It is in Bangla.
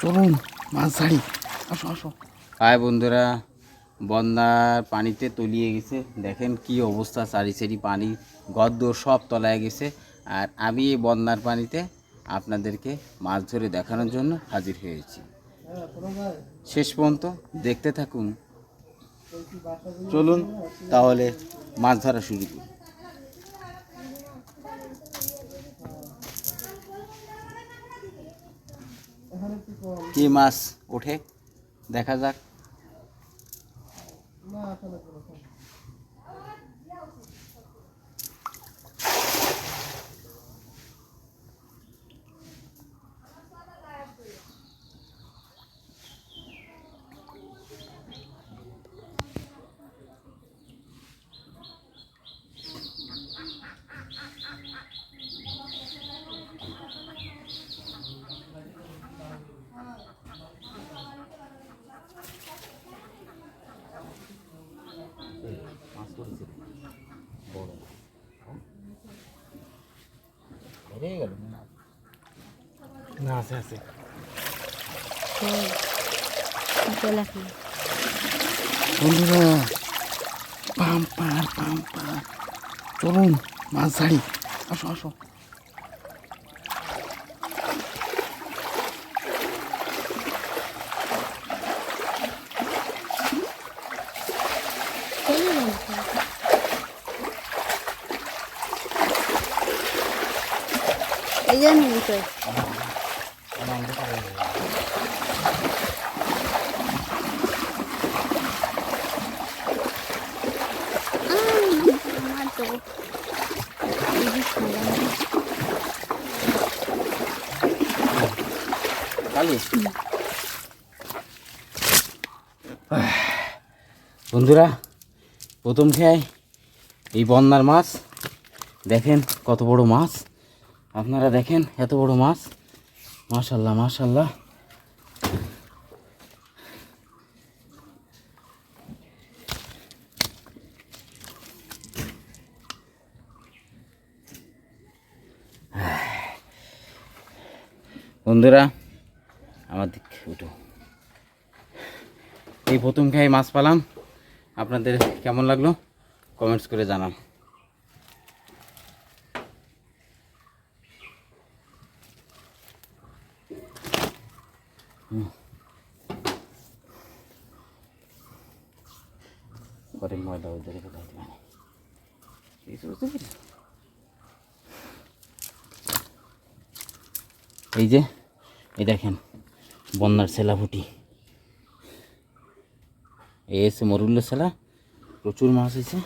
চলুন মাছ ছাড়ি আসো। আসো বন্ধুরা, বন্যার পানিতে তলিয়ে গেছে। দেখেন কি অবস্থা চারি চারি পানি, গদ্দর সব তলায় গেছে। আর আমি এই বন্যার পানিতে আপনাদেরকে মাছ ধরে দেখানোর জন্য হাজির হয়েছি। শেষ পর্যন্ত দেখতে থাকুন। চলুন, তাহলে মাছ ধরা শুরু করি। কি মাছ ওঠে? দেখা যাক। না আছে আছে। বন্ধুরা পাম্পার পাম্পার চলুন মাছ ছাড়ি আসো আসো। বন্ধুরা প্রথম খেয়াই এই বন্যার মাছ। দেখেন কত বড় মাছ। আপনারা দেখেন এত বড় মাছ। মাশাল্লাহ মাশাল্লাহ বন্ধুরা, আমার দিক উঠো। এই প্রথম খাই মাছ পালাম। আপনাদের কেমন লাগল? কমেন্টস করে জানান। পরে ময়দা ওদের কোথায় দিবেন তো বুঝতে পেরেছ? এই যে, এই দেখেন, বন্যার সেলা ফুটি এই এসে মরুল্য সেলা প্রচুর মাছ হয়েছে।